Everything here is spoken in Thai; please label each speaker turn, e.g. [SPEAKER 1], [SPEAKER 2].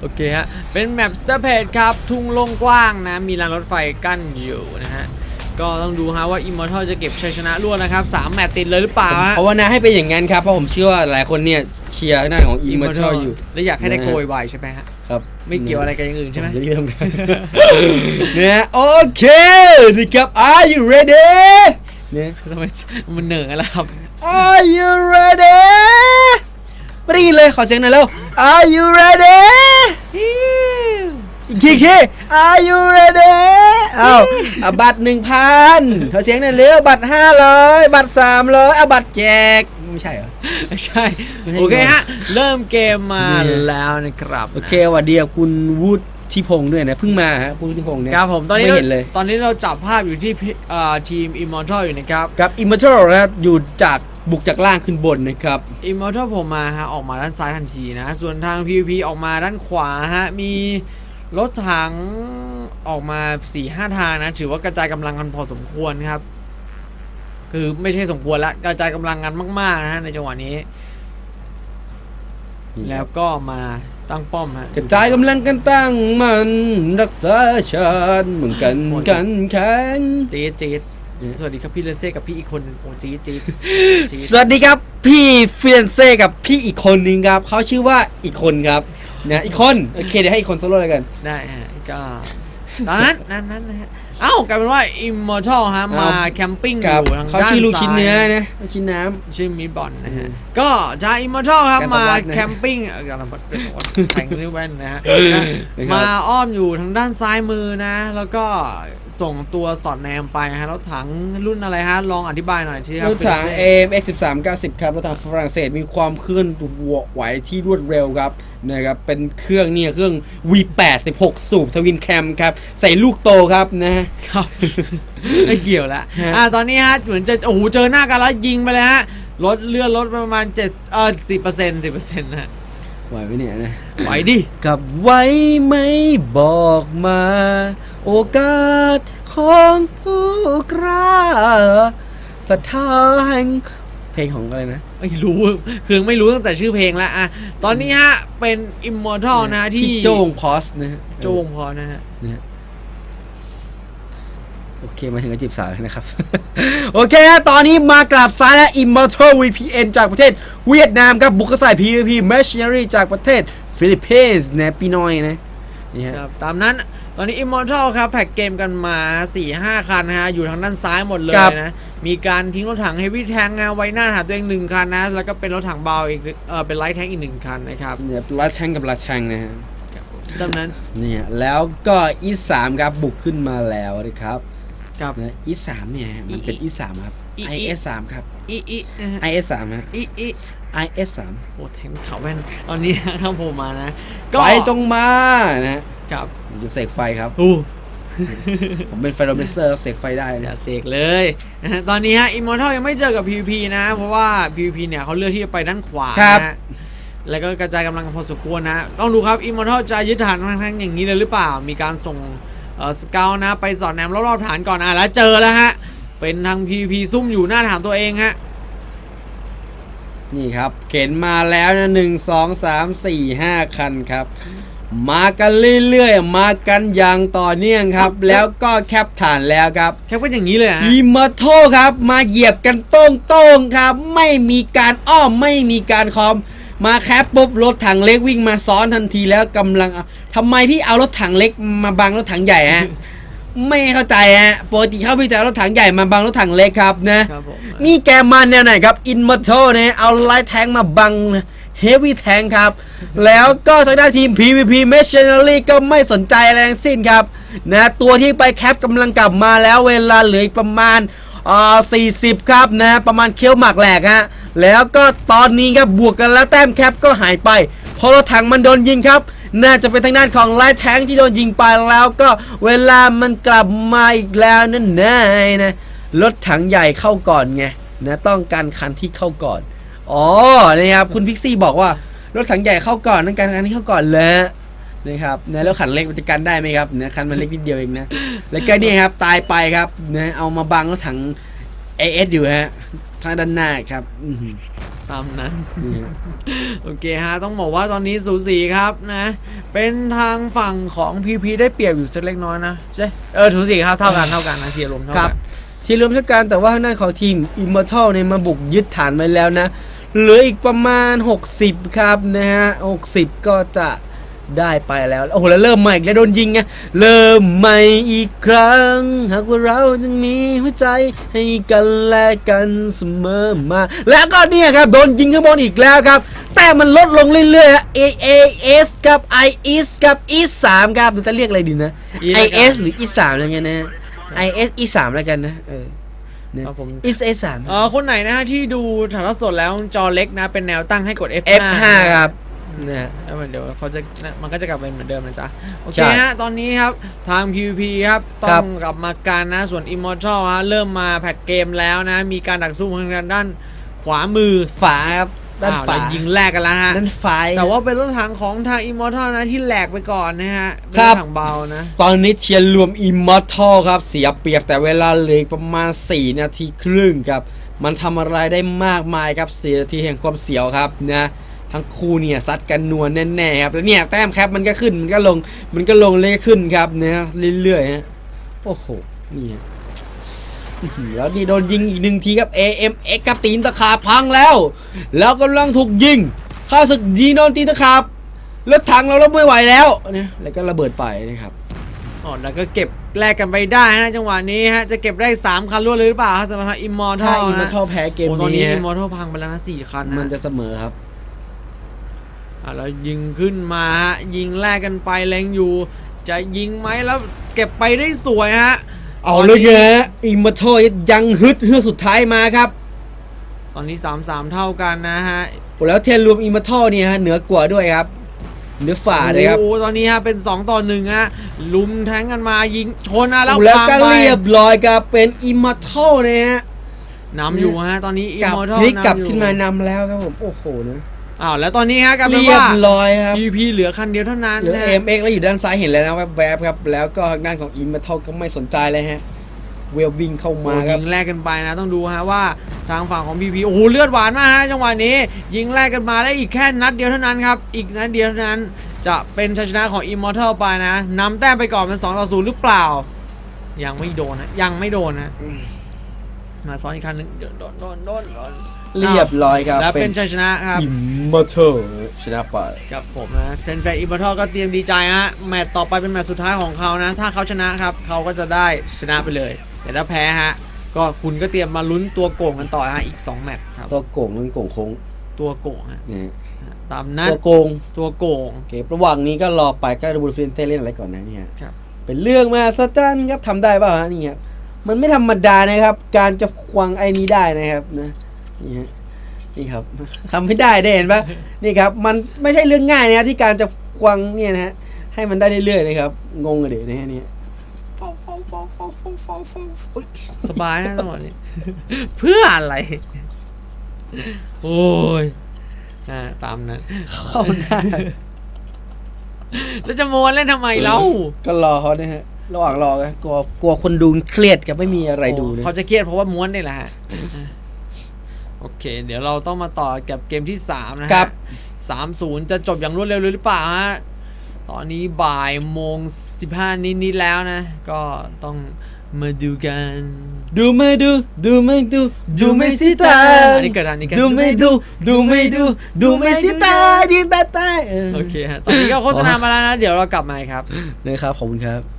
[SPEAKER 1] โอเคฮะ เป็นแมปสเตอร์เพจครับ ทุ่งโล่งกว้างนะ มีรางรถไฟกั้นอยู่นะฮะ ก็ต้องดูฮะว่า Immortal จะเก็บชัยชนะรวดนะครับสามแมตช์ติดเลยหรือเปล่าฮะ
[SPEAKER 2] ภาวนาให้เป็นอย่างนั้นครับ เพราะผมเชื่อว่าหลายคนเนี่ยเชียร์หน้าของ Immortal อยู่
[SPEAKER 1] แล้วอยากให้ได้
[SPEAKER 2] นะฮะ
[SPEAKER 1] โกยไวใช่ไหมฮะ
[SPEAKER 2] ครับ
[SPEAKER 1] ไม่เกี่ยวอะไรกับอย่างอื่นใช่ไหม
[SPEAKER 2] ผจะเริ่มกันเนี่ยโอเคนี่ครับ Are you ready เนี่ย
[SPEAKER 1] ทำไมมันเหนื่อยอะไรครับ
[SPEAKER 2] Are you ready ไม่ได้ยินเลย ขอเสียงหน่อยเร็ว Are you ready อีกทีอีกที Are you ready เอ้าเอาบัตรหนึ่งพันขอเสียงหน่อยเร็วบัตรห้าร้อยบัตรสามร้อยเอาบัตรแจกไม่ใช่เหรอ
[SPEAKER 1] ไม่ใช่
[SPEAKER 2] ไม่ให้
[SPEAKER 1] โอเคฮะ เริ่มเกมมา
[SPEAKER 2] เนี่ย
[SPEAKER 1] แล้วนะครับ
[SPEAKER 2] โอเคหวัดดีกับคุณวุฒิพงษ์ด้วยนะเพิ่งมาฮะคุณวุฒิพงษ์เนี่ย
[SPEAKER 1] ครับผมตอนนี้
[SPEAKER 2] ไม่เห็นเลย
[SPEAKER 1] ตอนนี้เราจับภาพอยู่ที่พี่อ่าทีม Immortal อยู่นะครับ
[SPEAKER 2] กับ Immortal นะครับอยู่จาก บุกจากล่างขึ้นบนนะครับ
[SPEAKER 1] Immortal ผมมาฮะออกมาด้านซ้ายทันทีนะ ส่วนทาง PVP ออกมาด้านขวาฮะมีรถถังออกมา4ี่ห้าทางนะ ถือว่ากระจายกำลังกันพอสมควรครับ คือไม่ใช่สมควรละกระจายกำลังกันมากๆนะฮะในจังหวะนี้ แล้วก็มาตั้งป้อมฮะ
[SPEAKER 2] กระจายกำลังกันตั้งมันรักษาชาติเหมือนกันกันแข็ง
[SPEAKER 1] จี๊ดจี๊ด
[SPEAKER 2] เนี่ย
[SPEAKER 1] สวัสดีครับพี่เลนเซ่กับพี่อีกคนหนึ่งโอ้จี๊ดจี๊ดจี๊ด
[SPEAKER 2] สวัสดีครับพี่เฟียนเซ่กับพี่อีกคนนึงครับเขาชื่อว่าอีกคนครับนะอีกคนโอเคเดี๋ยวให้อีกคนโซโล่เลยกัน
[SPEAKER 1] ได้ฮะก็ตอนนั้นนั้นนั้นนะฮะเอ้ากลายเป็นว่า Immortal ฮะมาแคมปิ้งอ
[SPEAKER 2] ครับ
[SPEAKER 1] ยู่ทาง
[SPEAKER 2] เขา
[SPEAKER 1] ด้าน
[SPEAKER 2] ชื่อลูกชิ้น
[SPEAKER 1] ซ้าย
[SPEAKER 2] เนื้อนะลูกชิ้นน้
[SPEAKER 1] ชื่อมีบอลนะฮะ
[SPEAKER 2] อืม
[SPEAKER 1] ก็จาก Immortal ครับ
[SPEAKER 2] การต
[SPEAKER 1] มา
[SPEAKER 2] วัดนะ
[SPEAKER 1] แคมปิ้งเอ่อการตวัดเป็นวัดแข่งนิ้วแว่นนะฮะ
[SPEAKER 2] นะครับ
[SPEAKER 1] มาอ้อมอยู่ทางด้านซ้ายมือนะ แล้วก็ ส่งตัวสอดแนมไปฮะรถถังรุ่นอะไรฮะลองอธิบายหน่อยทีำครับ
[SPEAKER 2] รถถัง
[SPEAKER 1] เ AMX
[SPEAKER 2] 13 90 ครับรถถังฝรั่งเศสมีความเคลื่อนไหวที่รวดเร็วครับนะครับเป็นเครื่องเนี่ยเครื่อง V8 16 สูบทวินแคมครับ ใส่ลูกโตครับนะฮะ
[SPEAKER 1] ครับไม่เกี่ยวแล้ว
[SPEAKER 2] ฮะ
[SPEAKER 1] อ่าตอนนี้ฮะเหมือนจะโอ้โหเจอหน้ากันแล้วยิงไปเลยฮะลดเลื่อนลดไปประมาณเจ็ดเออสิบเปอร์เซ็นต์สิบเปอร์เซ็นต์นะฮะ
[SPEAKER 2] ไหวไหมเนี่ยนะ
[SPEAKER 1] ไหวดิ
[SPEAKER 2] กับไว้ไม่บอกมา โอกาสของผู้กล้าศรัทธาแห่งเพลงของอะไรนะ
[SPEAKER 1] ไม่รู้คือไม่รู้ตั้งแต่ชื่อเพลงแล้วอะตอนนี้ฮะ เป็น Immortal นะที่
[SPEAKER 2] พี่โจงพอสนะฮะ
[SPEAKER 1] โจงพอนะฮะ
[SPEAKER 2] นะฮะ โอเค มาถึงกับจีบสาวแล้วนะครับ โอเคฮะตอนนี้มากราบซ้ายและ Immortal VPN จากประเทศเวียดนามครับ บุกเข้าใส่ PVP Machinery จากประเทศฟิลิปปินส์นะปีน้อยนะนี่ฮะ
[SPEAKER 1] ครับตามนั้นตอนนี้ Immortal ครับ แพ็กเกมกันมา 4-5 คันนะฮะ อยู่ทางด้านซ้ายหมดเลย
[SPEAKER 2] ครับ
[SPEAKER 1] นะ มีการทิ้งรถถัง Heavy Tank นะไว้หน้าหาตัวเองหนึ่งคันนะ แล้วก็เป็นรถถังเบาอีกเออเป็นไลท์แทงอีกหนึ่งคันนะครับ
[SPEAKER 2] เนี่ยลาแชงกับลาแชงนะฮะ
[SPEAKER 1] ตามนั้น
[SPEAKER 2] เนี่ยแล้วก็อีสามครับบุกขึ้นมาแล้วนะครับ
[SPEAKER 1] ครับ
[SPEAKER 2] นะอีสามเนี่ยมันเป็นอีสามครับ
[SPEAKER 1] อี
[SPEAKER 2] IS สามครับ
[SPEAKER 1] อีอีนะฮะ
[SPEAKER 2] IS สามฮะ
[SPEAKER 1] อีอี
[SPEAKER 2] IS สาม
[SPEAKER 1] โอ้แทงเขาแว่นตอนนี้ข้างผมมานะ ก็
[SPEAKER 2] ไฟตรงมานะฮะ
[SPEAKER 1] ครับ
[SPEAKER 2] ผมจะเสกไฟครับ
[SPEAKER 1] อู้
[SPEAKER 2] ผมเป็นไฟโรเมเซอร์เสกไฟได้
[SPEAKER 1] อ
[SPEAKER 2] นะ
[SPEAKER 1] ย่าเสกเลยนะฮะตอนนี้ฮะ Immortal ยังไม่เจอกับ PVP นะ เพราะว่า PVP เนี่ยเขาเลือกที่จะไปด้านขวา
[SPEAKER 2] ครับ
[SPEAKER 1] นะฮะแล้วก็กระจายกำลังกันพอสมควรนะ ต้องดูครับ Immortal จะยึดฐานทั้งๆอย่างนี้เลยหรือเปล่า มีการส่ง เอ่อสเกลนะไปสอดแนมรอบๆฐานก่อนอะแล้วเจอแล้วฮะเป็นทาง PVP ซุ่มอยู่หน้าฐานตัวเองฮะ
[SPEAKER 2] นี่ครับเข็นมาแล้วนะหนึ่งสองสามสี่ห้าคันครับ มากันเรื่อยๆ มากันอย่างต่อเนื่องครับ แล้วก็แคปฐานแล้วครับ
[SPEAKER 1] แค่เป็นอย่างนี้เลยฮะ
[SPEAKER 2] อีมาโทครับ มาเหยียบกันโต้งๆครับ ไม่มีการอ้อมไม่มีการคอม มาแคปปุ๊บรถถังเล็กวิ่งมาซ้อนทันทีแล้วกำลังเอาทำไมพี่เอารถถังเล็กมาบังรถถังใหญ่ฮะไม่เข้าใจฮะปกติเขาพี่แต่เอารถถังใหญ่มาบังรถถังเล็กครับนะ
[SPEAKER 1] ครับผม
[SPEAKER 2] นี่แกมาแนวไหนครับอินม r โ l เนี่ยเอาไลท์แทงมาบังเฮฟวี่แทงครับ แล้วก็ทางด้านทีม PVP Machinery ก็ไม่สนใจอะไรทั้งสิ้นครับนะตัวที่ไปแคปกำลังกลับมาแล้วเวลาเหลืออีกประมาณอ่า40 ครับนะประมาณเคี้ยวหมากแหลกฮะ แล้วก็ตอนนี้ครับบวกกันแล้วแต้มแคปก็หายไป เพราะรถถังมันโดนยิงครับ น่าจะเป็นทางด้านของไลท์แทงที่โดนยิงไปแล้วก็เวลามันกลับมาอีกแล้วนั่นนายนะรถถังใหญ่เข้าก่อนไงนะต้องการคันที่เข้าก่อนอ๋อนะครับคุณพิกซี่บอกว่ารถถังใหญ่เข้าก่อนต้องการคันที่เข้าก่อนเลยนะครับนะแล้วขันเล็กมันจะกันได้ไหมครับนะคันมันเล็กนิดเดียวเองนะ แล้วก็นี่ครับตายไปครับนะเอามาบังรถถัง AS อยู่ฮะ ทางด้านหน้าครับ อื้อหือ
[SPEAKER 1] ตามนั้น
[SPEAKER 2] นี่ฮะ
[SPEAKER 1] โอเคฮะ ต้องบอกว่าตอนนี้สูสีครับนะ เป็นทางฝั่งของพีพีได้เปรียบอยู่สักเล็กน้อยนะใช่เออสูสีครับเท่ากันเท่ากันนะเทียร์รวมเท่า
[SPEAKER 2] ครั
[SPEAKER 1] กับ น
[SPEAKER 2] ที่รวมทั้งการแต่ว่าทางด้านของทีม Immortal เนี่ยมาบุกยึดฐานไว้แล้วนะ เหลืออีกประมาณ 60 ครับนะฮะ 60 ก็จะ ได้ไปแล้ว โอ้โห แล้วเริ่มใหม่อีกแล้วโดนยิงไง เริ่มใหม่อีกครั้ง หากว่าเราจะมีหัวใจให้กันและกันเสมอมา แล้วก็เนี่ยครับ โดนยิงข้างบนอีกแล้วครับ แต่มันลดลงเรื่อยๆฮะ A A S กับ I S กับ E 3ครับจะเรียกอะไรดีนะ
[SPEAKER 1] E
[SPEAKER 2] I
[SPEAKER 1] แล้วกัน
[SPEAKER 2] S หรือ E 3อะไรเงี้ยนะฮะ I S E 3แล้วกันนะ เออเนี่ย
[SPEAKER 1] ครับผม
[SPEAKER 2] E S 3
[SPEAKER 1] เออคนไหนนะฮะที่ดูถ่ายทอดสดแล้วจอเล็กนะ เป็นแนวตั้งให้กด F5
[SPEAKER 2] F5 ครับ นะฮะ
[SPEAKER 1] แล้วเดี๋ยวเขาจะมันก็จะกลับไปเหมือนเดิมนะจ๊ะ โอเค
[SPEAKER 2] ใช่
[SPEAKER 1] ฮะ ตอนนี้ครับ ทาง PVP ครับ ต้
[SPEAKER 2] ครั
[SPEAKER 1] อบงกลับมาการนะ ส่วน Immortal ฮะ เริ่มมาแพทเกมแล้วนะ มีการดักสู้ทางด้านขวามือ
[SPEAKER 2] ฝาครับด้าน
[SPEAKER 1] อ้าว
[SPEAKER 2] ฝา
[SPEAKER 1] แล้วยิงแลกกันแล้วฮะ
[SPEAKER 2] ด้านฝา
[SPEAKER 1] แต่ว่าเป็นรถถังของทาง Immortal นะที่แหลกไปก่อนนะฮะเป็น
[SPEAKER 2] ครั
[SPEAKER 1] ร
[SPEAKER 2] บ
[SPEAKER 1] ถถังเบานะ
[SPEAKER 2] ตอนนี้เทียนรวม Immortal ครับ เสียเปรียบแต่เวลาเหลืออีกประมาณ 4 นาทีครึ่งครับ มันทำอะไรได้มากมายครับ4นาทีแห่งความเสียวครับนะ ทั้งคู่เนี่ยซัดกันนวลแน่ๆครับแล้วเนี่ยแต้มแคปมันก็ขึ้นมันก็ลงมันก็ลงเลยขึ้นครับนะเรื่อยๆฮะโอ้โหนี่ฮะอื้อหือแล้วนี่โดนยิงอีกหนึ่งทีครับ AMX กับตีนตะขาบพังแล้ว แล้วกำลังถูกยิงข้าศึกยิงโดนตีนตะขาบรถถังเราลบไม่ไหวแล้วเนี่ยแล้วก็ระเบิดไปนะครับ
[SPEAKER 1] อ๋อแล้วก็เก็บแลกกันไปได้นะจังหวะนี้ฮะจะเก็บได้3คันรวดเลยหรือเปล่าฮะสำหรับทาง
[SPEAKER 2] ถ้า
[SPEAKER 1] Immortal
[SPEAKER 2] อิมมา
[SPEAKER 1] นะ
[SPEAKER 2] ชอบแพ้เกม
[SPEAKER 1] โอ้ตอนนี้
[SPEAKER 2] นี้ฮะ
[SPEAKER 1] Immortal พังไปแล้วนะ4คัน
[SPEAKER 2] มัน
[SPEAKER 1] นะ
[SPEAKER 2] จะเสมอครับ
[SPEAKER 1] อะ แล้วยิงขึ้นมาฮะยิงแลกกันไปแรงอยู่ จะยิงไหมแล้วเก็บไปได้สวยฮะ
[SPEAKER 2] เอาเลยไงอิมมาชยังฮึดเฮือกสุดท้ายมาครับ
[SPEAKER 1] ตอนนี้ 3-3 เท่ากันนะฮะ
[SPEAKER 2] แล้วเทนรวมอิมมาทเนี่ยฮะเหนือกว่าด้วยครับเหนือฝ่าเลยครับ
[SPEAKER 1] โอ้โหตอนนี้ฮะเป็น 2 ต่อ1ฮะลุมแทงกันมายิงชนอะแล้ว
[SPEAKER 2] แล้ว
[SPEAKER 1] วาง
[SPEAKER 2] ก็
[SPEAKER 1] ไป
[SPEAKER 2] เรียบร้อยครับเป็นอิมมาทเนี่ยฮะ
[SPEAKER 1] นำอยู่ฮะตอนนี้
[SPEAKER 2] กลับ
[SPEAKER 1] Immortal
[SPEAKER 2] พลิกกลับำ
[SPEAKER 1] อยู่
[SPEAKER 2] ขึ้นมานำแล้วครับผมโอ้โหนะ
[SPEAKER 1] อ้าวแล้วตอนนี้ฮะกลายเป็น
[SPEAKER 2] เรีย
[SPEAKER 1] ว่า
[SPEAKER 2] บร้อยครับ
[SPEAKER 1] PVP เหลือคันเดียวเท่านั้น
[SPEAKER 2] เหลือ
[SPEAKER 1] นะ
[SPEAKER 2] เอ็มเอ็กแล้วอยู่ด้านซ้ายเห็นแล้วนะแวบๆครับ แล้วก็ทางด้านของอิมมาทก็ไม่สนใจเลยฮะ เวลวิ่งเข้ามา
[SPEAKER 1] โอ้
[SPEAKER 2] ครับ
[SPEAKER 1] ยิงแลกกันไปนะ ต้องดูฮะว่าทางฝั่งของ PVP โอ้โหเลือดหวานมากฮะจังหวะนี้ ยิงแลกกันมาได้อีกแค่นัดเดียวเท่านั้นครับ อีกนัดเดียวเท่านั้นจะเป็นชัยชนะของ Immortal ไปนะนำแต้มไปก่อนเป็น2ต่อ0หรือเปล่า ยังไม่โดนนะยังไม่โดนนะ มาซ้อนอีกครั้งหนึงเดี๋ยวโดนโดนโดนโดน
[SPEAKER 2] เรียบร้อยครับ
[SPEAKER 1] แล้วเป็นชัยชนะครับ
[SPEAKER 2] อิมมาทชนะไป
[SPEAKER 1] กับผมนะแฟนๆอิมเมอร์ทัลก็เตรียมดีใจฮะแมตต์ต่อไปเป็นแมตต์สุดท้ายของเขานะ ถ้าเขาชนะครับเขาก็จะได้ชนะไปเลย แต่ถ้าแพ้ฮะก็คุณก็เตรียมมาลุ้นตัวโก่งกันต่อฮะอีก 2 แมตช์ครับ
[SPEAKER 2] ตัวโก่งนั่นโก่งโค้ง
[SPEAKER 1] ตัวโก่งฮะ
[SPEAKER 2] นะฮะ
[SPEAKER 1] ตามนั้น
[SPEAKER 2] ตัวโกง
[SPEAKER 1] ตัวโก่ง
[SPEAKER 2] โอเคระหว่างนี้ก็รอไปก็ดูบูฟินเต้เล่นอะไรก่อนนะเนี่ย
[SPEAKER 1] ครับ
[SPEAKER 2] เป็นเรื่องมาสจันครับทำได้เปล่าฮะนี่ครับ มันไม่ธรรมดานะครับ การจะควงไอ้นี้ได้นะครับนะนี่ฮะนี่ครับทำไม่ได้ได้เห็นปะนี่ครับ มันไม่ใช่เรื่องง่ายนะครับที่การจะควงเนี่ยนะฮะให้มันได้เรื่อยๆนะครับ งงอะเดี๋ยวนะฮะเนี่ย
[SPEAKER 1] สบายฮะจังหวะนี้ เพื่ออะไร โอ้ยอ่าตามนั้น
[SPEAKER 2] เข้าได้
[SPEAKER 1] แล้วจะโมวเล่นทำไมเล่า
[SPEAKER 2] ก็รอเขานะฮะ ระหว่างรอก็กลัวกลัวคนดูเครียดกับไม่มีอะไรดูนะ
[SPEAKER 1] เขาจะเครียดเพราะว่าม้วนนี่แหละฮะโอเค เดี๋ยวเราต้องมาต่อกับเกมที่สามนะฮะ
[SPEAKER 2] ครับ
[SPEAKER 1] สามศูนย์จะจบอย่างรวดเร็วเลยหรือเปล่าฮะตอนนี้บ่ายโมงสิบห้านิดๆแล้วนะ ก็ต้องมาดูกัน
[SPEAKER 2] ดูไม่ดู ดูไม่ดู ดูไม่สิตา
[SPEAKER 1] อันนี้เกิดอันนี้เกิด
[SPEAKER 2] ดูไม่ดู ดูไม่ดู ดูไม่สิตายิงตาตาย
[SPEAKER 1] โอเคฮะตอนนี้ก็โฆษณามาแล้วนะ เดี๋ยวเรากลับมาครับ
[SPEAKER 2] นะครับขอบคุณครับ